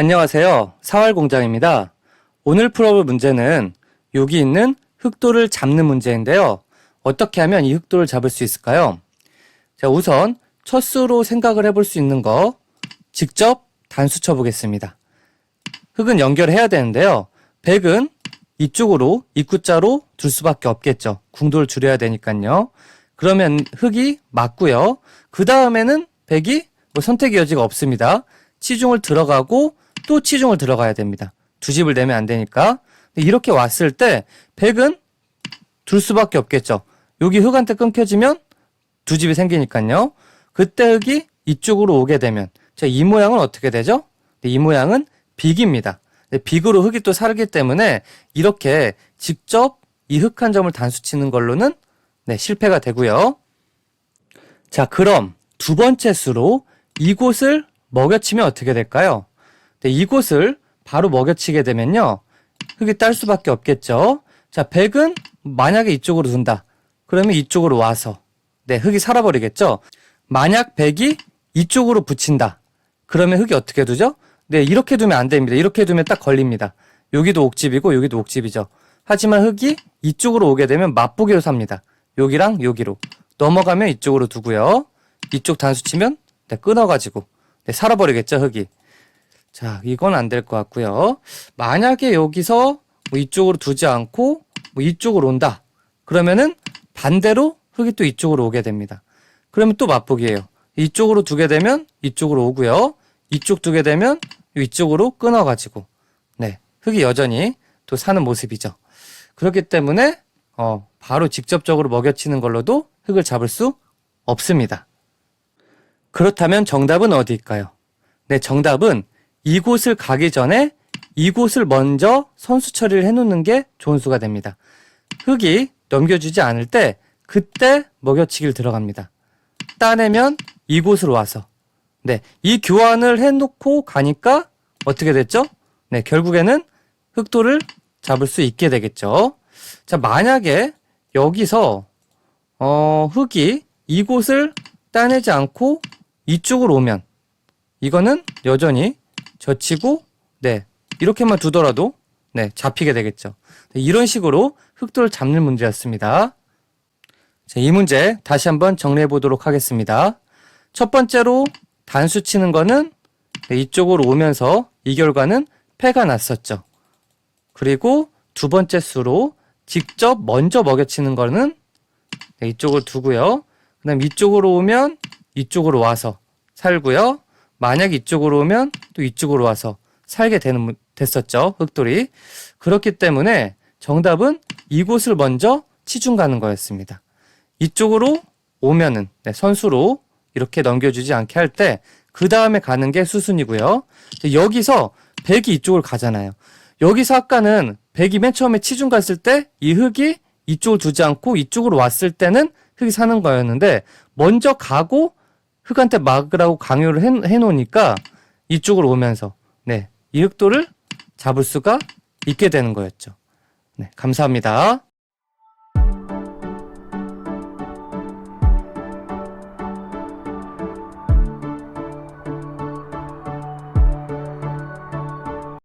안녕하세요. 사활공장입니다. 오늘 풀어볼 문제는 여기 있는 흑도를 잡는 문제인데요. 어떻게 하면 이 흑도를 잡을 수 있을까요? 자, 우선 첫 수로 생각을 해볼 수 있는 거 직접 단수 쳐보겠습니다. 흑은 연결해야 되는데요. 백은 이쪽으로 입구자로 둘 수밖에 없겠죠. 궁도를 줄여야 되니까요. 그러면 흑이 맞고요. 그 다음에는 백이 뭐 선택의 여지가 없습니다. 치중을 들어가고 또 치중을 들어가야 됩니다. 두 집을 내면 안 되니까. 이렇게 왔을 때 백은 둘 수밖에 없겠죠. 여기 흑한테 끊겨지면 두 집이 생기니까요. 그때 흑이 이쪽으로 오게 되면 자, 이 모양은 어떻게 되죠? 네, 이 모양은 빅입니다. 네, 빅으로 흑이 또 살기 때문에 이렇게 직접 이 흑 한 점을 단수 치는 걸로는 네, 실패가 되고요. 자, 그럼 두 번째 수로 이곳을 먹여치면 어떻게 될까요? 네, 이곳을 바로 먹여치게 되면요. 흑이 딸 수밖에 없겠죠. 자, 백은 만약에 이쪽으로 둔다. 그러면 이쪽으로 와서 네, 흑이 살아버리겠죠. 만약 백이 이쪽으로 붙인다. 그러면 흑이 어떻게 두죠? 네, 이렇게 두면 안 됩니다. 이렇게 두면 딱 걸립니다. 여기도 옥집이고 여기도 옥집이죠. 하지만 흑이 이쪽으로 오게 되면 맛보기로 삽니다. 여기랑 여기로 넘어가면 이쪽으로 두고요. 이쪽 단수 치면 네, 끊어가지고 네, 살아버리겠죠 흑이. 자, 이건 안 될 것 같고요. 만약에 여기서 뭐 이쪽으로 두지 않고 뭐 이쪽으로 온다. 그러면은 반대로 흑이 또 이쪽으로 오게 됩니다. 그러면 또 맛보기예요. 이쪽으로 두게 되면 이쪽으로 오고요. 이쪽 두게 되면 이쪽으로 끊어가지고 네 흑이 여전히 또 사는 모습이죠. 그렇기 때문에 어, 바로 직접적으로 먹여치는 걸로도 흑을 잡을 수 없습니다. 그렇다면 정답은 어디일까요? 네, 정답은 이곳을 가기 전에 이곳을 먼저 선수 처리를 해놓는 게 좋은 수가 됩니다. 흑이 넘겨주지 않을 때 그때 먹여치기를 들어갑니다. 따내면 이곳으로 와서 네, 이 교환을 해놓고 가니까 어떻게 됐죠? 네, 결국에는 흑도를 잡을 수 있게 되겠죠. 자, 만약에 여기서 어, 흑이 이곳을 따내지 않고 이쪽으로 오면 이거는 여전히 젖히고 네, 이렇게만 두더라도 네, 잡히게 되겠죠. 네, 이런 식으로 흑도를 잡는 문제였습니다. 자, 이 문제 다시 한번 정리해 보도록 하겠습니다. 첫 번째로 단수 치는 거는 네, 이쪽으로 오면서 이 결과는 패가 났었죠. 그리고 두 번째 수로 직접 먼저 먹여치는 거는 네, 이쪽을 두고요. 그 다음 이쪽으로 오면 이쪽으로 와서 살고요. 만약 이쪽으로 오면 또 이쪽으로 와서 살게 되는, 문- 됐었죠. 흑돌이. 그렇기 때문에 정답은 이곳을 먼저 치중 가는 거였습니다. 이쪽으로 오면은 네, 선수로 이렇게 넘겨주지 않게 할 때 그 다음에 가는 게 수순이고요. 여기서 백이 이쪽을 가잖아요. 여기서 아까는 백이 맨 처음에 치중 갔을 때이 흑이 이쪽을 두지 않고 이쪽으로 왔을 때는 흑이 사는 거였는데 먼저 가고 흑한테 막으라고 강요를 해, 해놓으니까 이쪽으로 오면서 네, 이 흑도를 잡을 수가 있게 되는 거였죠. 네, 감사합니다.